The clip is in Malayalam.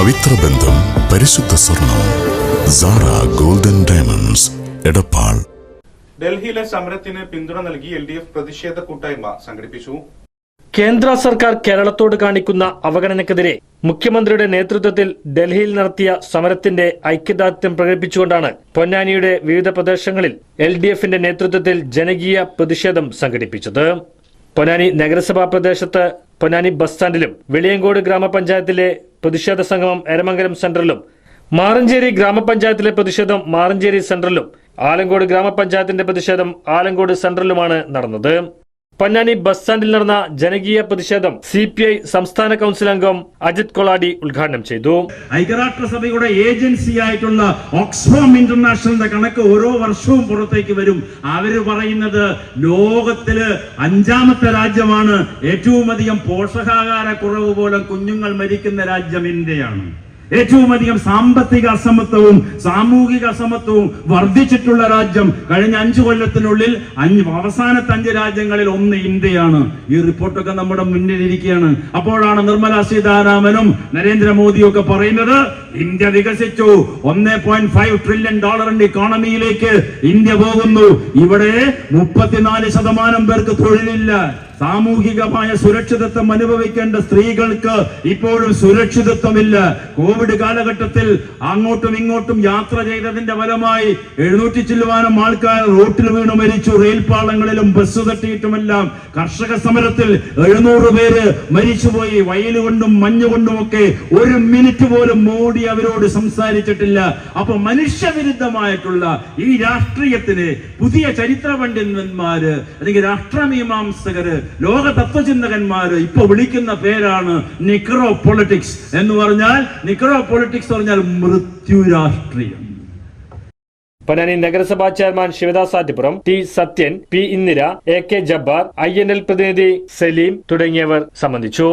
പവിത്ര ബന്ധം പരിശുദ്ധ സ്വർണം സാറ ഗോൾഡൻ ഡയമണ്ട്സ് എടപ്പാൾ. ഡൽഹിയിലെ സമരത്തിന് പിന്തുണ നൽകി എൽ ഡി എഫ് പ്രതിഷേധ കൂട്ടായ്മ സംഘടിപ്പിച്ചു. കേന്ദ്ര സർക്കാർ കേരളത്തോട് കാണിക്കുന്ന അവഗണനക്കെതിരെ മുഖ്യമന്ത്രിയുടെ നേതൃത്വത്തിൽ ഡൽഹിയിൽ നടത്തിയ സമരത്തിന്റെ ഐക്യദാർഢ്യം പ്രകടിപ്പിച്ചുകൊണ്ടാണ് പൊന്നാനിയുടെ വിവിധ പ്രദേശങ്ങളിൽ എൽ ഡി എഫിന്റെ നേതൃത്വത്തിൽ ജനകീയ പ്രതിഷേധം സംഘടിപ്പിച്ചത്. പൊന്നാനി നഗരസഭാ പ്രദേശത്ത് പൊന്നാനി ബസ് സ്റ്റാൻഡിലും വെളിയങ്കോട് ഗ്രാമപഞ്ചായത്തിലെ പ്രതിഷേധ സംഗമം എരമംഗലം സെന്ററിലും മാറഞ്ചേരി ഗ്രാമപഞ്ചായത്തിലെ പ്രതിഷേധം മാറഞ്ചേരി സെന്ററിലും ആലങ്കോട് ഗ്രാമപഞ്ചായത്തിന്റെ പ്രതിഷേധം ആലങ്കോട് സെന്ററിലുമാണ് നടന്നത്. പൊന്നാനി ബസ് സ്റ്റാൻഡിൽ നടന്ന ജനകീയ പ്രതിഷേധം സി പി ഐ സംസ്ഥാന കൗൺസിൽ അംഗം അജിത് കൊളാടി ഉദ്ഘാടനം ചെയ്തു. ഐക്യരാഷ്ട്രസഭയുടെ ഏജൻസി ആയിട്ടുള്ള ഓക്സ്ഫാം ഇന്റർനാഷണലിന്റെ കണക്ക് ഓരോ വർഷവും പുറത്തേക്ക് വരും. അവർ പറയുന്നത് ലോകത്തിൽ അഞ്ചാമത്തെ രാജ്യമാണ് ഏറ്റവും അധികം പോഷകാഹാര കുറവ് മൂലം കുഞ്ഞുങ്ങൾ മരിക്കുന്ന രാജ്യം ഇന്ത്യയാണ്. ഏറ്റവും അധികം സാമ്പത്തിക അസമത്വവും സാമൂഹിക അസമത്വവും വർദ്ധിച്ചിട്ടുള്ള രാജ്യം കഴിഞ്ഞ അഞ്ചു കൊല്ലത്തിനുള്ളിൽ അഞ്ച് അവസാനത്തെ അഞ്ച് രാജ്യങ്ങളിൽ ഒന്ന് ഇന്ത്യയാണ്. ഈ റിപ്പോർട്ടൊക്കെ നമ്മുടെ മുന്നിലിരിക്കുകയാണ്. അപ്പോഴാണ് നിർമ്മല സീതാരാമനും നരേന്ദ്രമോദിയും ഒക്കെ പറയുന്നത് ഇന്ത്യ വികസിച്ചു. ഒന്നേ പോയിന്റ് ഫൈവ് ട്രില്യൺ ഡോളറിന്റെ ഇക്കോണമിയിലേക്ക് ഇന്ത്യ പോകുന്നു. ഇവിടെ മുപ്പത്തിനാല് ശതമാനം പേർക്ക് തൊഴിലില്ല. സാമൂഹികമായ സുരക്ഷിതത്വം അനുഭവിക്കേണ്ട സ്ത്രീകൾക്ക് ഇപ്പോഴും സുരക്ഷിതത്വമില്ല. കോവിഡ് കാലഘട്ടത്തിൽ അങ്ങോട്ടും ഇങ്ങോട്ടും യാത്ര ചെയ്തതിന്റെ ഫലമായി എഴുന്നൂറ്റി ചില്ലുവാനും ആൾക്കാർ റോട്ടിൽ വീണു മരിച്ചു. റെയിൽപാളങ്ങളിലും ബസ് തട്ടിയിട്ടുമെല്ലാം കർഷക സമരത്തിൽ എഴുന്നൂറ് പേര് മരിച്ചുപോയി. വയലുകൊണ്ടും മഞ്ഞുകൊണ്ടും ഒക്കെ ഒരു മിനിറ്റ് പോലും മോഡി അവരോട് സംസാരിച്ചിട്ടില്ല. അപ്പൊ മനുഷ്യവിരുദ്ധമായിട്ടുള്ള ഈ രാഷ്ട്രീയത്തിന് പുതിയ ചരിത്ര പണ്ഡിതന്മാര് അല്ലെങ്കിൽ രാഷ്ട്രമീമാംസകര് ലോക തത്വചിന്തകന്മാര് ഇപ്പൊ വിളിക്കുന്ന പേരാണ് നിക്രോ പൊളിറ്റിക്സ് എന്ന് പറഞ്ഞാൽ നിക്രോ പൊളിറ്റിക്സ് പറഞ്ഞാൽ മൃത്യു രാഷ്ട്രീയം പൊന്നാനി നഗരസഭാ chairman Sivadas Attippuram T Sathyan P Indira A K Jabbar I N L പ്രതിനിധി സലീം തുടങ്ങിയവർ സംബന്ധിച്ചു.